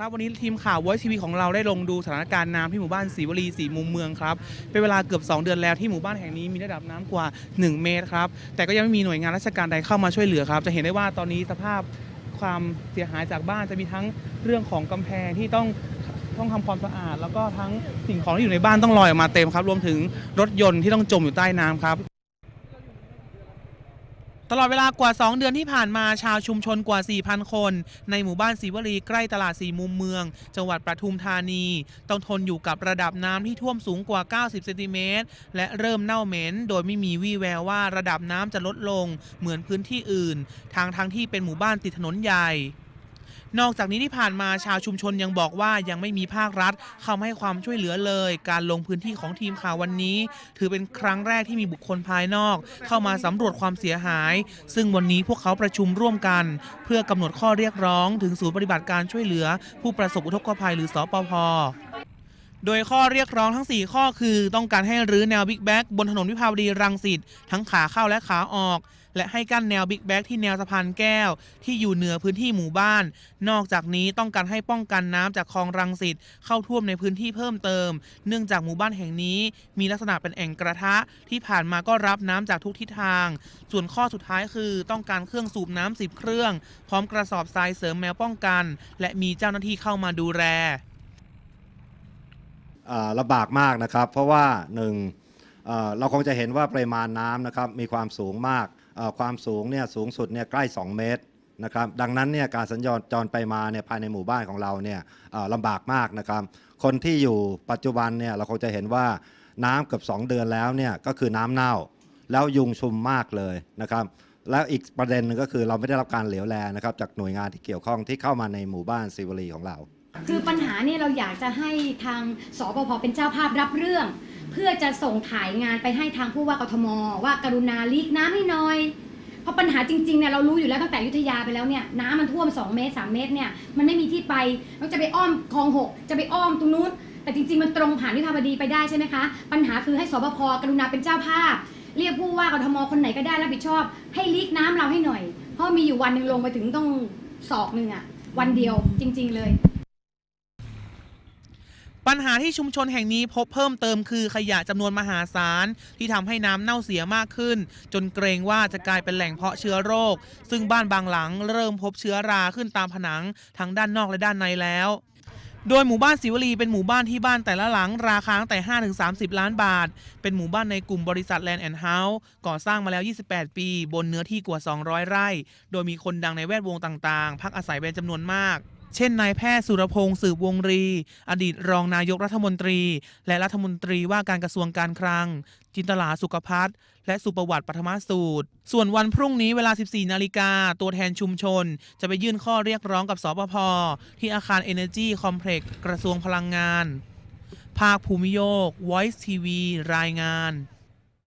ครับวันนี้ทีมข่าววอยทีวีของเราได้ลงดูสถานการณ์น้ำที่หมู่บ้านศรีวลีศรีมุมเมืองครับเป็นเวลาเกือบ 2 เดือนแล้วที่หมู่บ้านแห่งนี้มีระดับน้ำกว่า 1 เมตรครับแต่ก็ยังไม่มีหน่วยงานราชการใดเข้ามาช่วยเหลือครับ จะเห็นได้ว่าตอนนี้สภาพความเสียหายจากบ้านจะมีทั้งเรื่องของกำแพงที่ต้องต้องทำความสะอาด แล้วก็ทั้งสิ่งของที่อยู่ในบ้านต้องลอยออกมาเต็มครับ รวมถึงรถยนต์ที่ต้องจมอยู่ใต้น้ำครับ ตลอดเวลากว่า 2 เดือนที่ผ่านมาชาวชุมชนกว่า 4,000 คน ในหมู่บ้านศรีวลีใกล้ตลาดสีมุมเมือง จังหวัดปทุมธานี ต้องทนอยู่กับระดับน้ำที่ท่วมสูงกว่า 90 เซนติเมตร และเริ่มเน่าเหม็น โดยไม่มีวี่แววว่าระดับน้ำจะลดลงเหมือนพื้นที่อื่น ทางทั้งที่เป็นหมู่บ้านติดถนนใหญ่ นอกจากนี้ที่ผ่านมาชาวชุมชนยังบอกว่ายังไม่มีภาครัฐ เข้ามาให้ความช่วยเหลือเลย การลงพื้นที่ของทีมข่าววันนี้ ถือเป็นครั้งแรกที่มีบุคคลภายนอก เข้ามาสำรวจความเสียหาย ซึ่งวันนี้พวกเขาประชุมร่วมกัน เพื่อกำหนดข้อเรียกร้องถึงศูนย์ปฏิบัติการช่วยเหลือ ผู้ประสบอุทกภัยหรือสปพโดยข้อเรียกร้องทั้ง 4 ข้อคือ ต้องการให้รื้อแนวบิ๊กแบ็กบนถนนวิภาวดีรังสิตทั้งขาเข้าและขาออก และให้กั้นแนวบิ๊กแบ็กที่แนวสะพานแก้ว ที่อยู่เหนือพื้นที่หมู่บ้าน นอกจากนี้ต้องการให้ป้องกันน้ำจากคลองรังสิตเข้าท่วมในพื้นที่เพิ่มเติม เนื่องจากหมู่บ้านแห่งนี้มีลักษณะเป็นแอ่งกระทะ ที่ผ่านมาก็รับน้ำจากทุกทิศทาง ส่วนข้อสุดท้ายคือต้องการเครื่องสูบน้ำสิบเครื่อง พร้อมกระสอบทรายเสริมแนวป้องกัน และมีเจ้าหน้าที่เข้ามาดูแลลำบากมากนะครับ เพราะว่าหนึ่งเราคงจะเห็นว่าปริมาณน้ำนะครับมีความสูงมาก ความสูงเนี่ยสูงสุดเนี่ยใกล้ 2 เมตรนะครับดังนั้นเนี่ยการสัญญาณจรไปมาเนี่ยภายในหมู่บ้านของเราเนี่ยลำบากมากนะครับ คนที่อยู่ปัจจุบันเนี่ยเราคงจะเห็นว่าน้ำเกือบ2 เดือนแล้วเนี่ยก็คือน้ำเน่าแล้วยุงชุมมากเลยนะครับแล้วอีกประเด็นหนึงก็คือเราไม่ได้รับการเหลียวแลนะครับจากหน่วยงานที่เกี่ยวข้องที่เข้ามาในหมู่บ้านซิวลีของเรา คือปัญหานี่เราอยากจะให้ทางสปพเป็นเจ้าภาพรับเรื่อง เพื่อจะส่งถ่ายงานไปให้ทางผู้ว่ากทม ว่ากรุณาลีกน้ำให้หน่อย เพราะปัญหาจริงๆเนี่ยเรารู้อยู่แล้วตั้งแต่อยุธยาไปแล้วเนี่ยน้ำมันท่วม 2 เมตร 3 เมตรเนี่ยมันไม่มีที่ไปเราจะไปอ้อมคลองหกจะไปอ้อมตรงนู้น แต่จริงๆมันตรงผ่านวิภาวดีไปได้ใช่ไหมคะ ปัญหาคือให้สปพกรุณาเป็นเจ้าภาพ เรียกผู้ว่ากทมคนไหนก็ได้รับผิดชอบ ให้ลีกน้ำเราให้หน่อย เพราะมีอยู่วันหนึ่งลงไปถึงต้องศอกหนึ่งอะวันเดียวจริง ๆเลย ปัญหาที่ชุมชนแห่งนี้พบเพิ่มเติมคือขยะจำนวนมหาศาล ที่ทำให้น้ำเน่าเสียมากขึ้น จนเกรงว่าจะกลายเป็นแหล่งเพาะเชื้อโรค ซึ่งบ้านบางหลังเริ่มพบเชื้อราขึ้นตามผนังทั้งด้านนอกและด้านในแล้ว โดยหมู่บ้านศิวลีเป็นหมู่บ้านที่บ้านแต่ละหลัง ราคาตั้งแต่ 5-30 ล้านบาท เป็นหมู่บ้านในกลุ่มบริษัทแลนด์แอนด์เฮาส์ก่อสร้างมาแล้ว 28 ปี บนเนื้อที่กว่า 200 ไร่ โดยมีคนดังในแวดวงต่างๆ พักอาศัยเป็นจำนวนมาก เช่นนายแพทย์สุรพงศ์สืบวงรี อดีตรองนายกรัฐมนตรี และรัฐมนตรีว่าการกระทรวงการคลัง จินตลาสุขพัฒน์และสุประวัติปฐมสูตร ส่วนวันพรุ่งนี้เวลา 14 นาฬิกา ตัวแทนชุมชน จะไปยื่นข้อเรียกร้องกับสปพที่อาคาร Energy Complex กระทรวงพลังงาน ภาคภูมิโยก Voice TV รายงาน